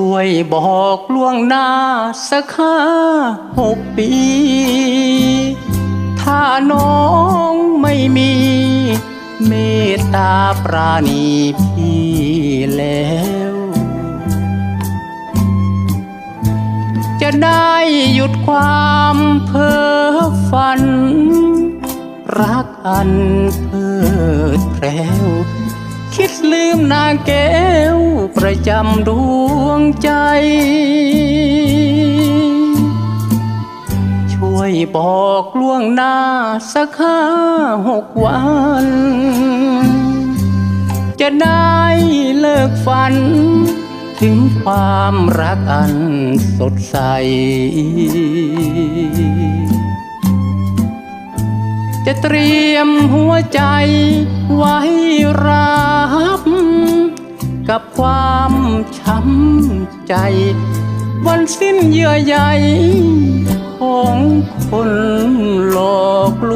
ช่วยบอกล่วงหน้าสักห้าหกปี ถ้าน้องไม่มี เมตตาปราณีพี่แล้ว จะได้หยุดความเพ้อฝัน รักอันเพิดแพรว คิดลืมนางแก้วประจำดวงใจ ช่วยบอกล่วงหน้าสักห้าหกวัน จะได้เลิกฝัน ถึงความรักอันสดใสจะเตรียมหัวใจไว้รับ กับความช้ำใจ วันสิ้นเยื่อใยของคนหลอกล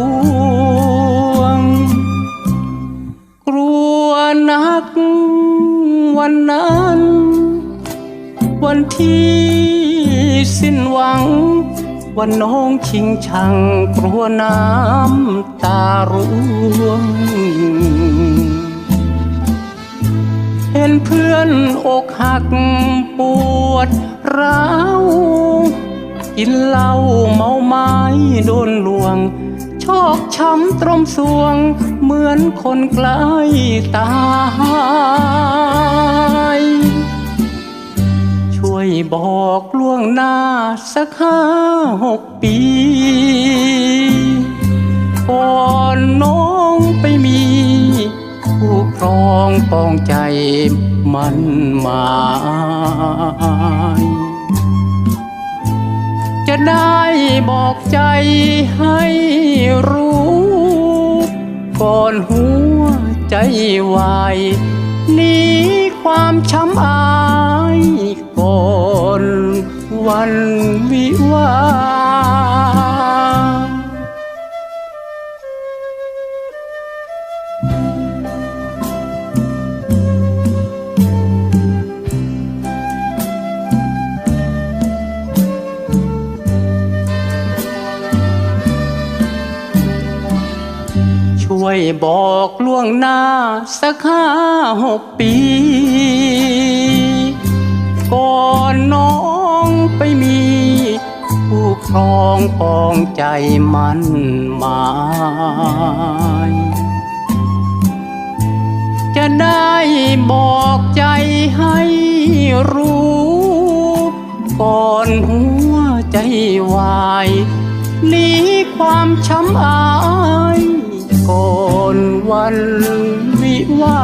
วง กลัวนักวันนั้น วันที่สิ้นหวัง วันน้องชิงชังกลัวน้ำตาร่วง เพื่อนอกหักปวดร้าว กินเหล้าเมาไม้โดนลวง ชอกช้ำตรมสวง เหมือนคนใกล้ตายช่วยบอกล่วงหน้าสักห้าหกปีก่อนน้องไปมีผู้ครองปองใจ มันหมายจะได้บอกใจให้รู้ ก่อนหัวใจวายหนีความช้ำอายก่อนวันวิวา ช่วยบอกล่วงหน้าสักห้าหกปี ก่อนน้องไปมี ผู้ครองปองใจมันหมายจะได้บอกใจให้รู้ ก่อนหัวใจวายหนีความช้ำอาย ก่อนวันวิวา